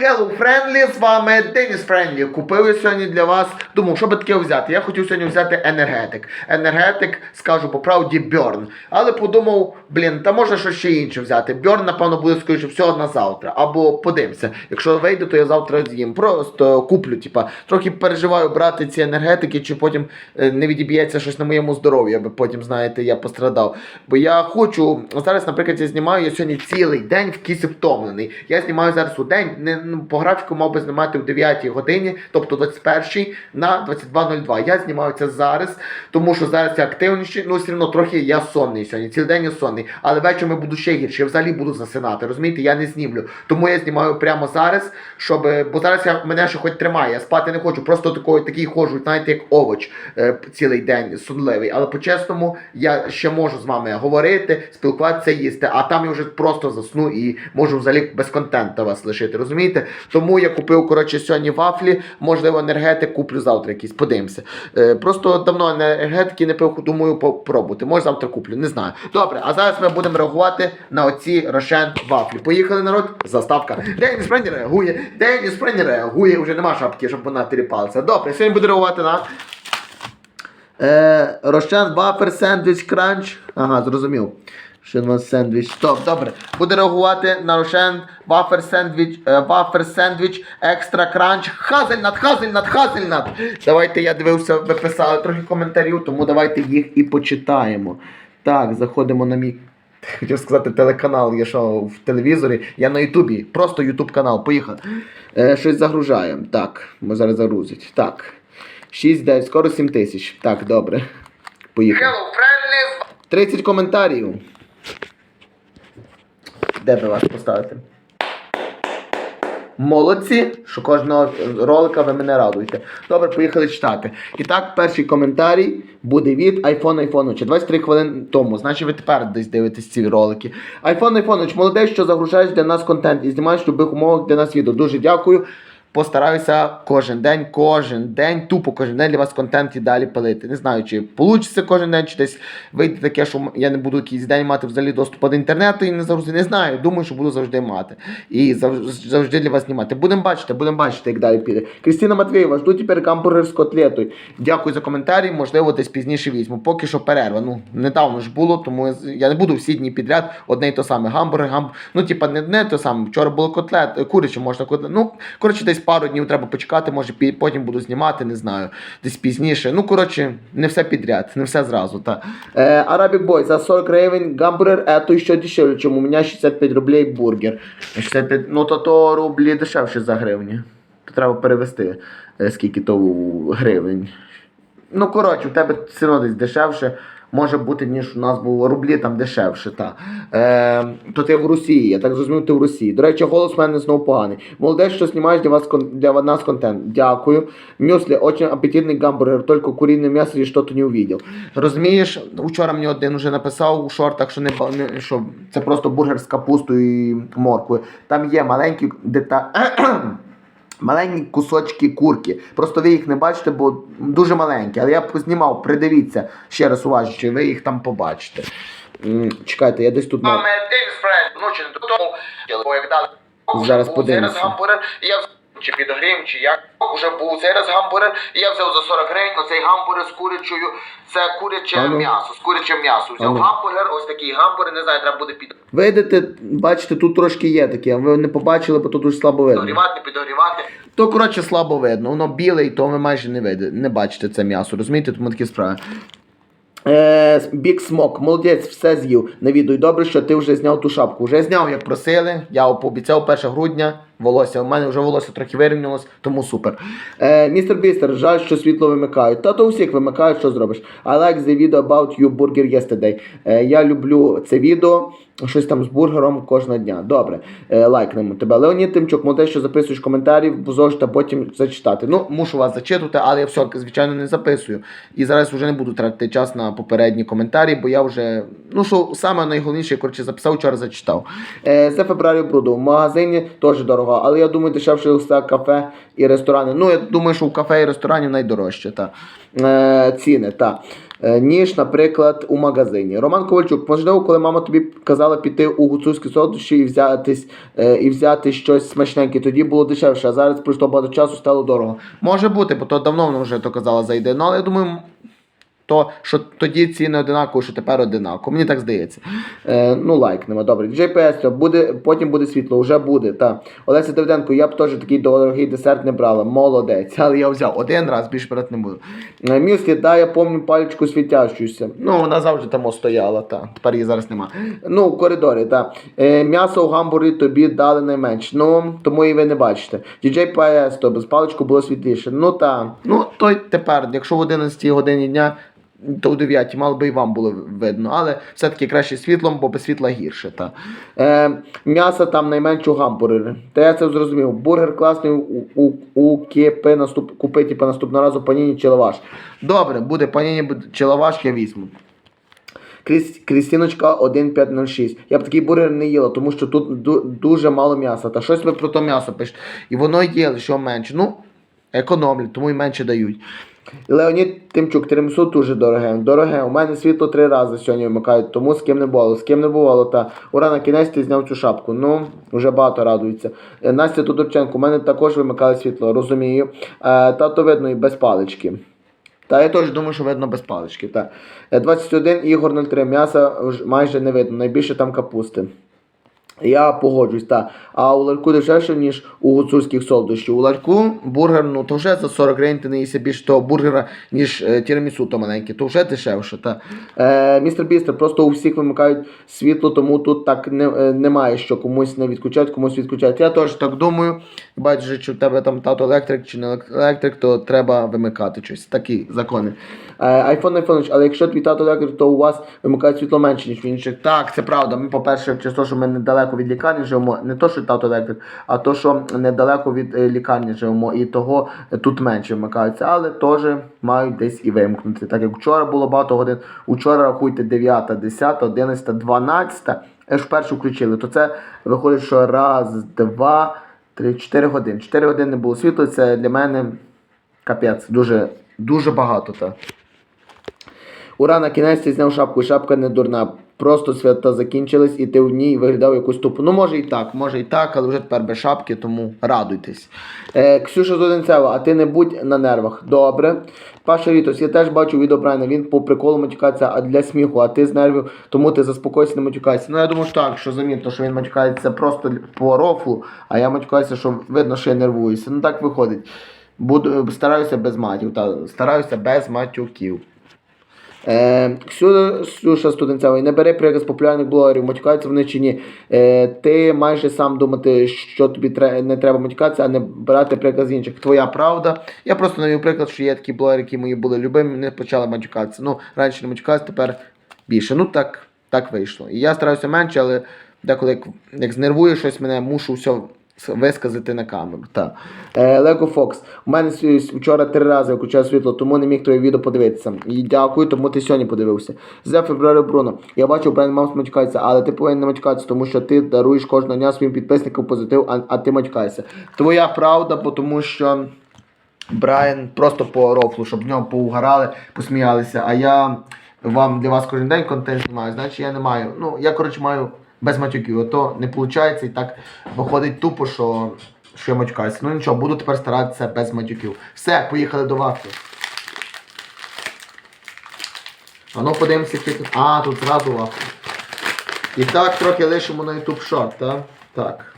Hello Friendly, з вами Деніс Френдлі. Купив я сьогодні для вас. Думав, що би таке взяти. Я хотів сьогодні взяти енергетик. Енергетик, скажу по правді, Бьорн. Але подумав, блін, та можна щось ще інше взяти. Бьорн, напевно, буде скоріше всього на завтра. Або подивимося. Якщо вийде, то я завтра з'їм. Просто куплю, типа, трохи переживаю брати ці енергетики, чи потім е, не відіб'ється щось на моєму здоров'ю, аби потім, знаєте, я пострадав. Бо я хочу. Зараз, наприклад, я знімаю я сьогодні цілий день в кісі втомлений. Я знімаю зараз у день, не, по графіку мав би знімати в 9 годині, тобто 21 на 22.02. Я знімаю це зараз, тому що зараз я активніший, ну все одно трохи я сонний сьогодні. Цілий день я сонний. Але вечором я буду ще гірше, я взагалі буду засинати. Розумієте, я не знімлю. Тому я знімаю прямо зараз, щоб. Бо зараз я мене ще хоч тримає, я спати не хочу, просто такий, такий ходжу, знаєте, як овоч е, цілий день сонливий. Але по-чесному я ще можу з вами говорити, спілкуватися, їсти, а там я вже просто засну і можу взагалі без контенту вас лишити. Розумієте? Тому я купив коротше сьогодні вафлі, можливо, енергетик куплю завтра якийсь, подивимося. Е, просто давно енергетики не пив, думаю, попробувати. Може завтра куплю, не знаю. Добре, а зараз ми будемо реагувати на оці рошен вафлі. Поїхали, народ, заставка. Деніс Френі реагує, Деніс Френі реагує, вже нема шапки, щоб вона тріпалася. Добре, сьогодні буду реагувати на. Е, Рошен Вафер Сендвіч Кранч. Ага, зрозумів. Рошен Сендвіч. Стоп, добре. Буду реагувати на Рошен Вафер Сендвіч, е, Вафер Сендвіч Екстра Кранч. Хазельнат, хазельнат, хазельнат. Давайте я дивився, ви писали трохи коментарів, тому давайте їх і почитаємо. Так, заходимо на мій. Хотів сказати телеканал, є що в телевізорі. Я на Ютубі. Просто Ютуб канал. Поїхали. Е, щось загружаємо. Так, ми зараз загрузить. Так. 6, 9, скоро 7 тисяч. Так, добре. Поїхали. 30 коментарів. Де би вас поставити? Молодці, що кожного ролика ви мене радуєте. Добре, поїхали читати. І так, перший коментарій буде від iPhone iPhone 23 хвилини тому. Значить, ви тепер десь дивитесь ці ролики. iPhone iPhone молодець, що загружаєш для нас контент і знімаєш будь-яких умовах для нас відео. Дуже дякую. Постараюся кожен день, кожен день, тупо кожен день для вас контент і далі палити. Не знаю, чи вийде кожен день, чи десь вийде таке, що я не буду якийсь день мати взагалі доступу до інтернету і не завжди не знаю. Думаю, що буду завжди мати. І завжди, для вас знімати. Будемо бачити, будемо бачити, як далі піде. Крістіна Матвієва, жду тепер гамбургер з котлетою. Дякую за коментарі. Можливо, десь пізніше візьму. Поки що перерва. Ну, недавно ж було, тому я не буду всі дні підряд одне й то саме. Гамбургер, гамбургер. Ну, типа, не, не то саме. Вчора було котлет, куряче можна котлет. Ну, коротше, десь пару днів треба почекати, може потім буду знімати, не знаю, десь пізніше. Ну, коротше, не все підряд, не все зразу. Та. Е, Arabic Boy, за 40 гривень гамбургер, это еще дешевле, чем у меня 65 рублей бургер. 65, ну то то рублі дешевше за гривні. То треба перевести, е, скільки то гривень. Ну, коротше, у тебе одно десь дешевше. Може бути, ніж у нас було рублі там дешевше. Та. Е, то ти в Росії, я так зрозумів, ти в Росії. До речі, голос в мене знову поганий. Молодець, що знімаєш для, вас, для нас контент. Дякую. Мюслі, очень апетитний гамбургер, тільки курине м'ясо і що-то не увидел. Розумієш, вчора мені один уже написав у шортах, що, не, не, що це просто бургер з капустою і морквою. Там є маленькі деталі. Маленькі кусочки курки. Просто ви їх не бачите, бо дуже маленькі. Але я б знімав, придивіться ще раз уважно, чи ви їх там побачите. Чекайте, я десь тут. Зараз подивимося. Чи підогрів, чи як. Уже був цей раз гамбургер, і я взяв за 40 гривень оцей гамбургер з курячою. Це куряче Ану. м'ясо, з курячим м'ясо. Взяв Ану. гамбургер, ось такий гамбургер, не знаю, треба буде під... Видите, бачите, тут трошки є таке, а ви не побачили, бо тут дуже слабо видно. підогрівати, не підогрівати. То коротше слабо видно. Воно біле, і то ви майже не видите, не бачите це м'ясо. Розумієте, тому такі справи. Е, Бік Смок, молодець, все з'їв на відео. І добре, що ти вже зняв ту шапку. Вже зняв, як просили. Я пообіцяв 1 грудня. Волосся. У мене вже волосся трохи вирівнялось, тому супер. Е, містер Бістер, жаль, що світло вимикають. Та то усіх вимикають, що зробиш. I like the video about you burger yesterday. Е, я люблю це відео. Щось там з бургером кожного дня. Добре, е, лайкнемо тебе. Леонід Тимчук, молодець, що записуєш коментарі, зошита потім зачитати. Ну, мушу вас зачитувати, але я все, звичайно, не записую. І зараз вже не буду тратити час на попередні коментарі, бо я вже, ну що саме найголовніше, я коротше записав, вчора зачитав. Е, це Фебрарі Бруду. В магазині теж дорого, але я думаю, дешевше все кафе і ресторани. Ну, я думаю, що в кафе і ресторанів найдорожче, та. Е, ціни, та. е, ніж, наприклад, у магазині. Роман Ковальчук, можливо, коли мама тобі казала піти у гуцульські солодощі і взятись, е, і взяти щось смачненьке, тоді було дешевше, а зараз просто багато часу, стало дорого. Може бути, бо то давно вона вже то казала зайде. Ну, але я думаю, то, що тоді ціни одинаково, що тепер одинаково. Мені так здається. Е, ну, лайкнемо. Добре. GPS, буде, потім буде світло, вже буде. Та. Олеся Давиденко, я б теж такий дорогий десерт не брала. Молодець. Але я взяв один раз, більше брати не буду. Е, Мюслі, да, я пам'ятаю паличку світящуюся. Ну, вона завжди там стояла, та. Тепер її зараз нема. Ну, в коридорі, так. Е, м'ясо у гамбурі тобі дали найменше. Ну, тому і ви не бачите. DJ PS, то без паличку було світліше. Ну так. Ну, то й тепер, якщо в 11 годині дня то у 9 мало би і вам було видно, але все-таки краще світлом, бо без світла гірше. Та. Е, м'ясо там найменше у гамбургері. Та я це зрозумів. Бургер класний у, у, у кіпи наступ, купи типу, наступного разу паніні чи лаваш. Добре, буде паніні чи лаваш, я візьму. Крістіночка 1506. Я б такий бургер не їла, тому що тут дуже мало м'яса. Та щось ви про то м'ясо пишете. І воно є, що менше. Ну, економлять, тому і менше дають. Леонід Тимчук, Теремсу дуже дороге. Дороге. У мене світло три рази сьогодні вимикають, тому з ким не бувало. З ким не бувало, та ура на кінець ти зняв цю шапку. Ну, вже багато радується. Е, Настя Тодорченко, у мене також вимикали світло, розумію. Е, тато видно і без палички. Та я теж думаю, що видно без палички. Та. Е, 21 Ігор 03. М'яса майже не видно. Найбільше там капусти. Я погоджуюсь, так. А у ларьку дешевше, ніж у гуцульських солодощів. У ларьку бургер, ну то вже за 40 гривень ти не їси більше того бургера, ніж е, тірамісу то маленьке, то вже дешевше. Та. Е, містер Бістер, просто у всіх вимикають світло, тому тут так не, е, немає, що комусь не відключають, комусь відключають. Я теж так думаю. Бачиш, чи в тебе там тато електрик чи не електрик, то треба вимикати щось. Такі закони. Е, Айфон, айфонович, але якщо твій тато електрик, то у вас вимикають світло менше, ніж в інших. Так, це правда. Ми, по-перше, через те, що ми недалеко від лікарні живемо, не то, що тато електрик, а то, що недалеко від е, лікарні живемо, і того е, тут менше вмикаються, але теж мають десь і вимкнути. Так як вчора було багато годин, вчора рахуйте 9, 10, 11, 12, аж першу включили, то це виходить, що раз, два, три, чотири години. Чотири години було світла, це для мене капець, дуже, дуже багато. Так. Ура, на кінець ти зняв шапку, шапка не дурна. Просто свята закінчились, і ти в ній виглядав якусь тупу. Ну, може і так, може і так, але вже тепер без шапки, тому радуйтесь. Е, Ксюша Зоденцева, а ти не будь на нервах. Добре. Паша Рітос, я теж бачу відео Брайана, він по приколу матюкається а для сміху, а ти з нервів, тому ти заспокойся, не матюкайся. Ну я думаю, що так, що замітно, що він матюкається просто по рофлу, а я матюкаюся, що видно, що я нервуюся. Ну так виходить. Буду, стараюся без матів, та, стараюся без матюків. Е, Ксю- Ксюша Студенцева, не бери приклад з популярних блогерів, матюкаються вони чи ні. Е, ти маєш сам думати, що тобі не треба матюкатися, а не брати приклад з інших. Твоя правда. Я просто навів приклад, що є такі блогери, які мої були любимі, не почали матюкатися. Ну, раніше не матюкався, тепер більше. Ну так, так вийшло. І я стараюся менше, але деколи як, як знервує щось мене, мушу все висказати на камеру. Та. Е, Фокс. У мене вчора три рази включав світло, тому не міг твоє відео подивитися. І дякую, тому ти сьогодні подивився. За февралю Бруно. Я бачив, Брайан Маус матюкається, але ти повинен не матюкатися, тому що ти даруєш кожного дня своїм підписникам позитив, а, а ти матюкаєшся. Твоя правда, тому що. Брайан просто по рофлу, щоб в нього поугарали, посміялися. А я вам для вас кожен день контент знімаю, значить я не маю. Ну, я, коротше, маю без матюків. Ото не виходить і так виходить тупо, що, що я матюкаюся. Ну нічого, буду тепер старатися без матюків. Все, поїхали до вафлі. А ну подивимося, тут. А, тут зразу вафлі. І так трохи лишимо на YouTube Short, так? Так.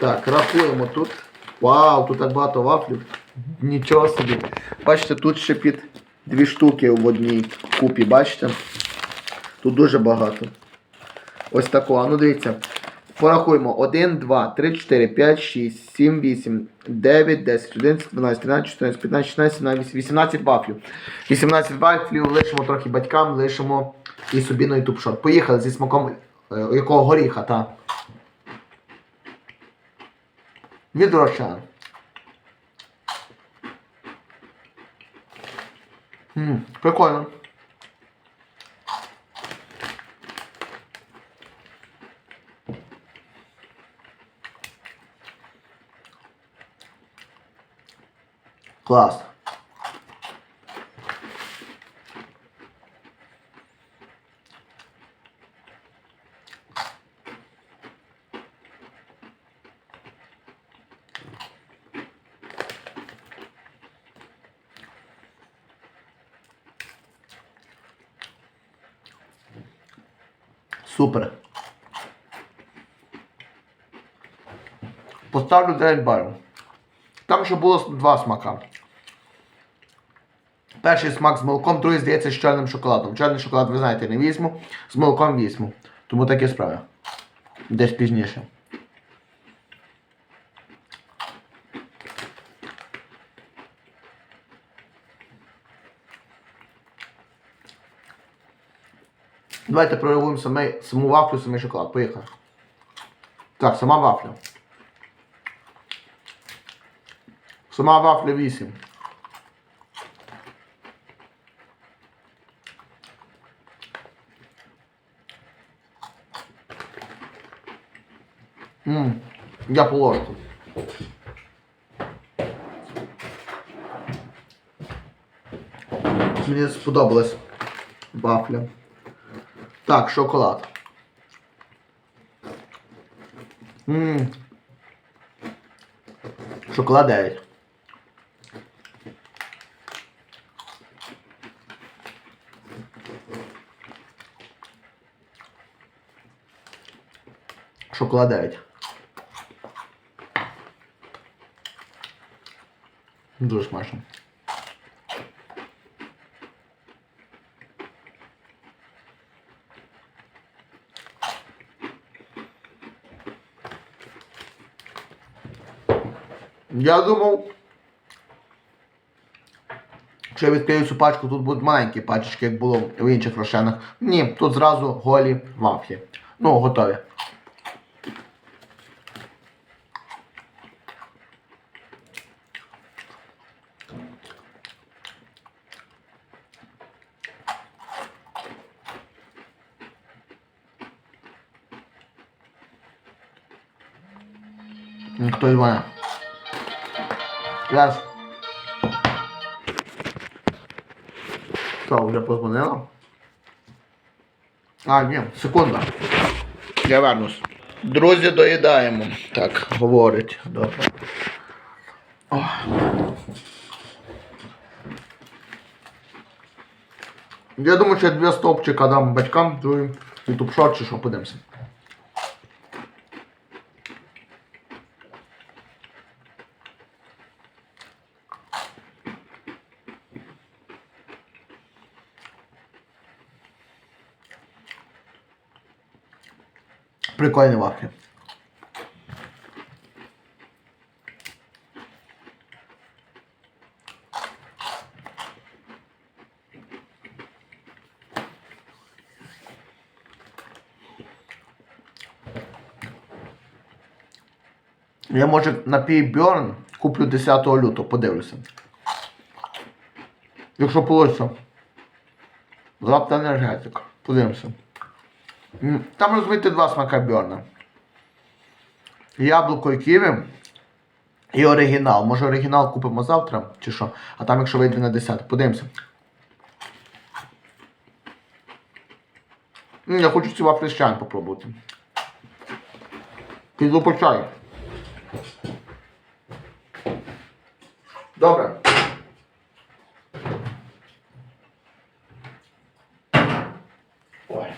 Так, рахуємо тут. Вау, тут так багато вафлів. Нічого собі. Бачите, тут ще під дві штуки в одній купі, бачите? Тут дуже багато. Ось такого. Ну дивіться. Порахуємо. 1, 2, 3, 4, 5, 6, 7, 8, 9, 10, 11, 12, 13, 14, 15, 16, 17, 18 вафлів. 18 вафлів лишимо трохи батькам, лишимо і собі на YouTube Short. Поїхали зі смаком е, якого горіха, та. Від Рошен. Прикольно. Клас. Супер. Поставлю 9 балів. Там ще було два смака. Перший смак з молоком, другий, здається, з чорним шоколадом. Чорний шоколад, ви знаєте, не візьму, з молоком візьму. Тому таке справа. Десь пізніше. Давайте прорахуємо саме, саму вафлю, самий шоколад. Поїхали. Так, сама вафля. Сама вафля 8. Ммм, я по ложку. Мені сподобалась вафля. Так, шоколад. Ммм. Шоколад 9. Шоколад 9. Дуже смачно. Я думав, що відкрию цю пачку, тут будуть маленькі пачечки, як було в інших рошенах. Ні, тут зразу голі вафлі. Ну, готові. Хтось дзвонить. Раз. Що, вже позвонила? А, ні, секунда. Я вернусь. Друзі, доїдаємо. Так, говорить. Добре. О. Я думаю, що я дві стопчика дам батькам, другим ютуб шорт чи що подивимося. Прикольні вафлі. Я може напій Бьорн куплю 10 лютого, подивлюся. Якщо вийде. Завтра енергетик. Подивимося. Там розумієте два смака Бьорна. Яблуко і ківі. І оригінал. Може оригінал купимо завтра, чи що? А там якщо вийде на 10, подивимося. Я хочу ці вафлі з попробувати. Піду по чаю. Добре. Ой.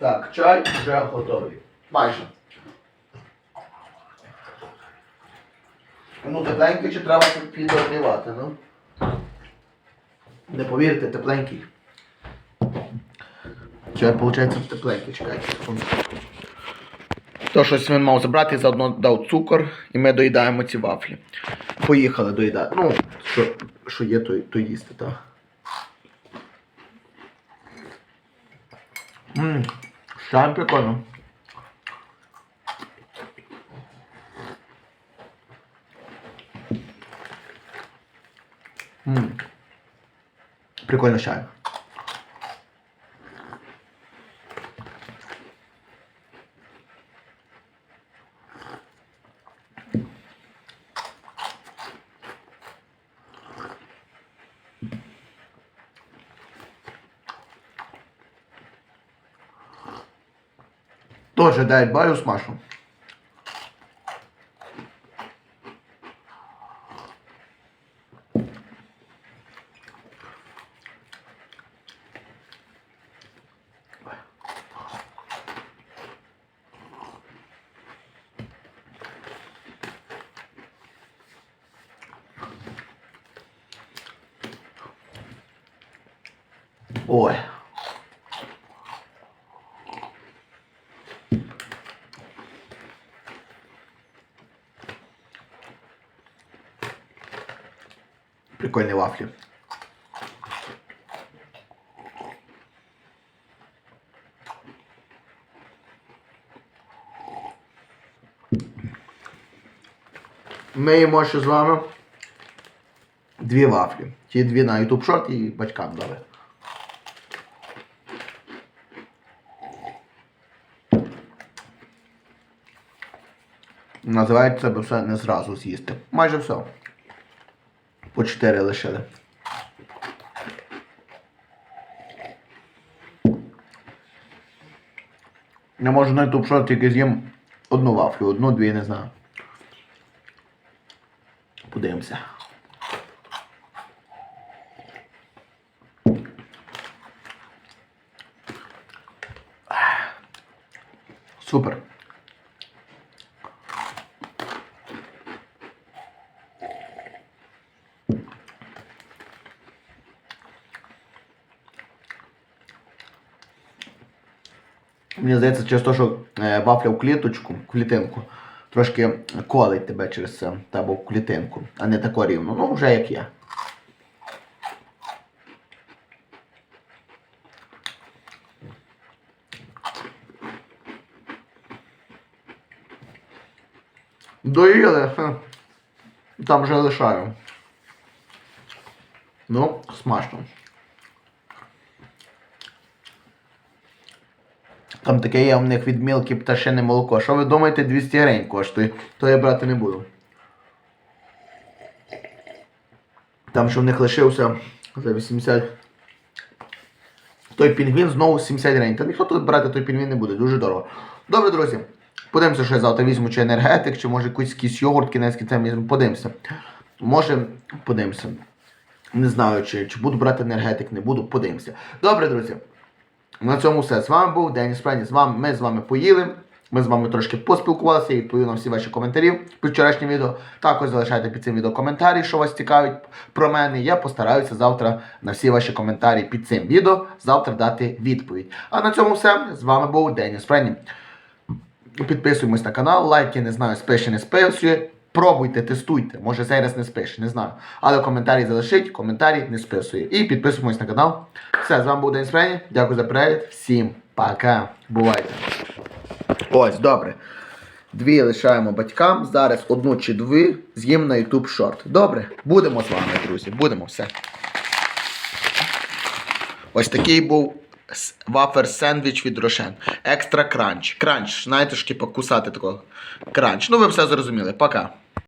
Так, чай вже готовий. Майже. Ну, тепленький чи треба підогрівати, ну? Не повірите, тепленький. Чай, виходить, тепленький, чекайте. То щось він мав забрати, заодно дав цукор, і ми доїдаємо ці вафлі. Поїхали доїдати. Ну, що, що є, то, то їсти, так. Чаєм прикольно. Ммм. Прикольно з ожидает Байус Машу. Ой. Прикольні вафлі. Ми їмо ще з вами дві вафлі. Ті дві на YouTube Short і батькам дали. Називається це все не зразу з'їсти. Майже все. По 4 лишили. Я можу на YouTube Short тільки з'їм одну вафлю, одну-дві, не знаю. Подивимося. Супер. Мені здається, через те, що е, вафля в кліточку, в клітинку, трошки колить тебе через це, або в клітинку, а не тако рівно. Ну, вже як є. Доїли, там вже лишаю. Ну, смачно. Там таке є у них від мілки пташине молоко. Що ви думаєте, 200 гривень коштує, то я брати не буду. Там що в них лишився за 80. Той пінгвін знову 70 гривень. Та ніхто тут брати той пінгвін не буде, дуже дорого. Добре, друзі. Подивимося, що я завтра візьму, чи енергетик, чи може якийсь, якийсь йогурт кінецький там візьму. Подивимося. Може, подивимося. Не знаю, чи, чи буду брати енергетик, не буду, подивимося. Добре, друзі. На цьому все. З вами був Деніс Прені. З вами ми з вами поїли. Ми з вами трошки поспілкувалися і відповів на всі ваші коментарі під вчорашнім відео. Також залишайте під цим відео коментарі, що вас цікавить про мене. Я постараюся завтра на всі ваші коментарі під цим відео завтра дати відповідь. А на цьому все. З вами був Деніс Прені. Підписуємось на канал, лайки, не знаю, спише, не списує. Пробуйте, тестуйте. Може цей раз не спише, не знаю. Але коментарі залишіть, коментарі не списує. І підписуємось на канал. Все, з вами був Денис Френі. Дякую за перегляд. Всім пока. Бувайте. Ось, добре. Дві лишаємо батькам. Зараз одну чи дві з'їм на YouTube Short. Добре? Будемо з вами, друзі. Будемо все. Ось такий був вафер сендвіч від Рошен. Екстра кранч. Кранч. Знаєте ж, типу, кусати такого. Кранч. Ну ви все зрозуміли. Пока.